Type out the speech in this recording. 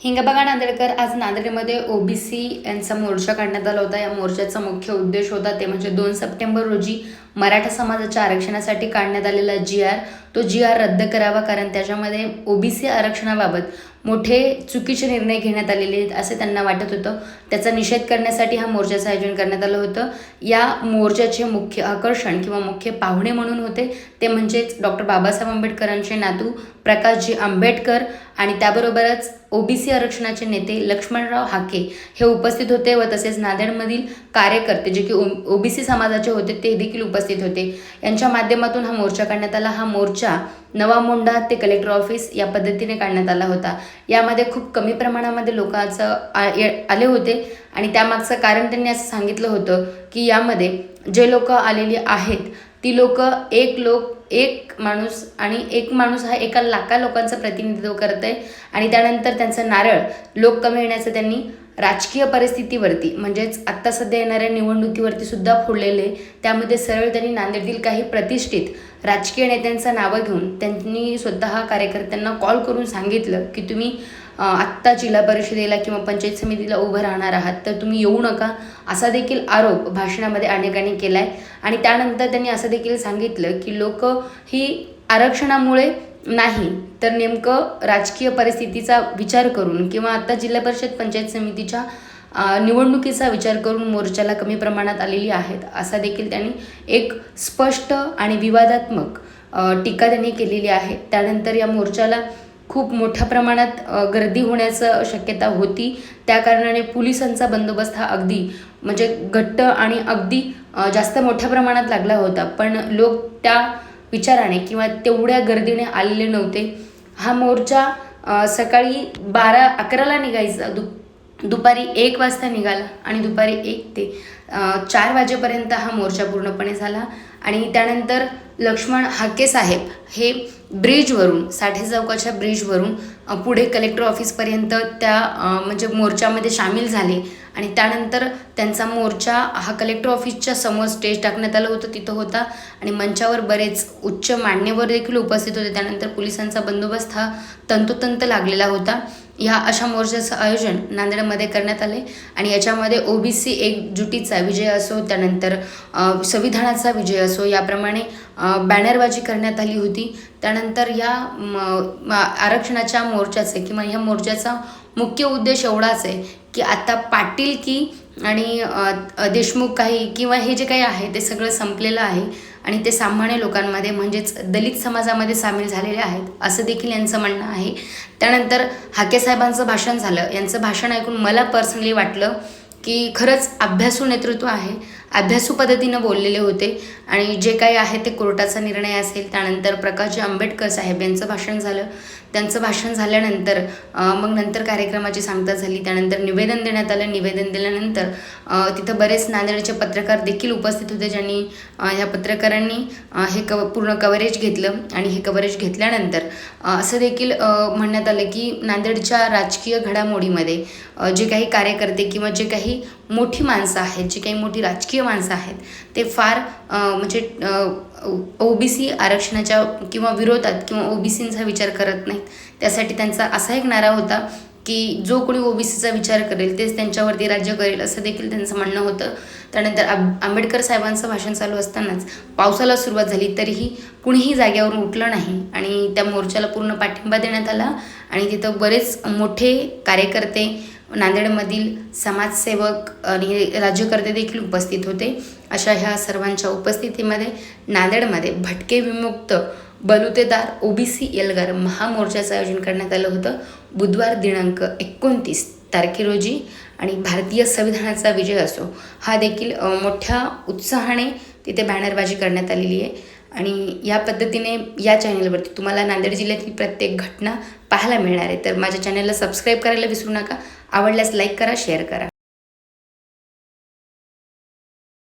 हिंगबगा नांदेडकर आज नांदेडमध्ये ओबीसी यांचा मोर्चा काढण्यात आला होता. या मोर्चाचा मुख्य उद्देश होता ते म्हणजे दोन सप्टेंबर रोजी मराठा समाजाच्या आरक्षणासाठी काढण्यात आलेला जी आर तो जी आर रद्द करावा कारण त्याच्यामध्ये ओबीसी आरक्षणाबाबत मोठे चुकीचे निर्णय घेण्यात आलेले आहेत असे त्यांना वाटत होतं. त्याचा निषेध करण्यासाठी हा मोर्चाचं आयोजन करण्यात आलं होतं. या मोर्चाचे मुख्य आकर्षण किंवा मुख्य पाहुणे म्हणून होते ते म्हणजेच डॉक्टर बाबासाहेब आंबेडकरांचे नातू प्रकाशजी आंबेडकर आणि त्याबरोबरच ओबीसी आरक्षणाचे नेते लक्ष्मणराव हाके हे उपस्थित होते व तसेच नांदेडमधील कार्यकर्ते जे की ओ ओबीसी समाजाचे होते ते देखील उपस्थित उपस्थित होते. यांच्या माध्यमातून हा मोर्चा काढण्यात आला. हा मोर्चा नवा मोंढा ते कलेक्टर ऑफिस या पद्धतीने काढण्यात आला होता. यामध्ये खूप कमी प्रमाणामध्ये लोकांचं आ- ये- आले होते आणि त्यामागचं कारण त्यांनी असं सांगितलं होतं की यामध्ये जे लोक आलेली आहेत ती लोक एक लोक एक माणूस आणि एक माणूस हा एका लाखा लोकांचं प्रतिनिधित्व करत आहे आणि त्यानंतर त्यांचं नारळ लोक कमी येण्याचं त्यांनी राजकीय परिस्थितीवरती म्हणजेच आत्ता सध्या येणाऱ्या निवडणुकीवरती सुद्धा फोडलेले आहे. त्यामध्ये सरळ त्यांनी नांदेडतील काही प्रतिष्ठित राजकीय नेत्यांचं नावं घेऊन त्यांनी स्वतः कार्यकर्त्यांना कॉल करून सांगितलं की तुम्ही आत्ता जिल्हा परिषदेला किंवा पंचायत समितीला उभं राहणार आहात तर तुम्ही येऊ नका असा देखील आरोप भाषणामध्ये अनेकांनी केला आहे आणि त्यानंतर त्यांनी असं देखील सांगितलं की लोक ही आरक्षणामुळे नाही तर नेमकं राजकीय परिस्थितीचा विचार करून किंवा आता जिल्हा परिषद पंचायत समितीच्या निवडणुकीचा विचार करून मोर्चाला कमी प्रमाणात आलेली आहेत असा देखील त्यांनी एक स्पष्ट आणि विवादात्मक टीका त्यांनी केलेली आहे. त्यानंतर या मोर्चाला खूप मोठ्या प्रमाणात गर्दी होण्याचं शक्यता होती. त्या कारणाने पोलिसांचा बंदोबस्त हा अगदी म्हणजे घट्ट आणि अगदी जास्त मोठ्या प्रमाणात लागला होता. पण लोक त्या विचाराने किंवा तेवढ्या गर्दीने आलेले नव्हते. हा मोर्चा सकाळी बारा अकराला निघायचा. दु दुपारी एक वाजता निघाला आणि दुपारी एक ते चार वाजेपर्यंत हा मोर्चा पूर्णपणे झाला. आणि त्यानंतर लक्ष्मण हाके साहेब हे ब्रिजवरून साठे चौकाच्या ब्रिजवरून पुढे कलेक्टर ऑफिसपर्यंत त्या म्हणजे मोर्चामध्ये सामील झाले. आणि त्यानंतर त्यांचा मोर्चा हा कलेक्टर ऑफिसच्या समोर स्टेज टाकण्यात आलं होतं तिथं होता. आणि मंचावर बरेच उच्च मान्यवर देखील उपस्थित होते. त्यानंतर पोलिसांचा बंदोबस्त हा तंतोतंत लागलेला होता. ह्या अशा मोर्चाचं आयोजन नांदेडमध्ये करण्यात आले आणि याच्यामध्ये ओबीसी एकजुटीचा विजय असो त्यानंतर संविधानाचा विजय असो याप्रमाणे बॅनरबाजी करण्यात आली होती. त्यानंतर या म- आरक्षणाच्या मोर्चाचे किंवा ह्या मोर्चाचा मुख्य उद्देश एवढाच आहे की आता पाटील की आणि देशमुख काही किंवा हे जे काही आहे ते सगळं संपलेलं आहे आणि ते सामान्य लोकांमध्ये म्हणजेच दलित समाजामध्ये सामील झालेले आहेत असं देखील यांचं म्हणणं आहे. त्यानंतर हाके साहेबांचं भाषण झालं. यांचं भाषण ऐकून मला पर्सनली वाटलं की खरंच अभ्यासू नेतृत्व आहे. अभ्यासू पद्धतीनं बोललेले होते आणि जे काही आहे ते कोर्टाचा निर्णय असेल त्यानंतर प्रकाशजी आंबेडकर साहेब यांचं भाषण झालं. त्यांचं भाषण झाल्यानंतर मग नंतर कार्यक्रमाची सांगता झाली. त्यानंतर निवेदन देण्यात आलं. निवेदन दिल्यानंतर तिथं बरेच नांदेडचे पत्रकार देखील उपस्थित होते ज्यांनी ह्या पत्रकारांनी हे कव पूर्ण कव्हरेज घेतलं आणि हे कव्हरेज घेतल्यानंतर असं देखील म्हणण्यात आलं की नांदेडच्या राजकीय घडामोडीमध्ये जे काही कार्यकर्ते किंवा जे काही मोठी माणसं आहेत जी काही मोठी राजकीय माणसं आहेत ते फार अ, म्हणजे ओबीसी आरक्षणाच्या किंवा विरोधात किंवा ओबीसींचा विचार करत नाहीत. त्यासाठी त्यांचा असा एक नारा होता की जो कोणी ओबीसीचा विचार करेल तेच त्यांच्यावरती राज्य करेल असं देखील त्यांचं म्हणणं होतं. त्यानंतर आंब आंबेडकर साहेबांचं भाषण चालू असतानाच पावसाला सुरुवात झाली तरीही कुणीही जाग्यावरून उठलं नाही आणि त्या मोर्चाला पूर्ण पाठिंबा देण्यात आला. आणि तिथं बरेच मोठे कार्यकर्ते नांदेडमधील समाजसेवक आणि राज्यकर्ते देखील उपस्थित होते. अशा ह्या सर्वांच्या उपस्थितीमध्ये नांदेडमध्ये भटके विमुक्त बलुतेदार ओबीसी एल्गार महामोर्चाचं आयोजन करण्यात आलं होतं. बुधवार दिनांक एकोणतीस तारखे रोजी आणि भारतीय संविधानाचा विजय असो हा देखील मोठ्या उत्साहाने तिथे बॅनरबाजी करण्यात आलेली आहे. आणि या पद्धतीने या चॅनलवरती तुम्हाला नांदेड जिल्ह्यातील प्रत्येक घटना पाहायला मिळणार आहे. तर माझ्या चॅनलला सबस्क्राईब करायला विसरू नका. आवडल्यास लाईक करा शेअर करा.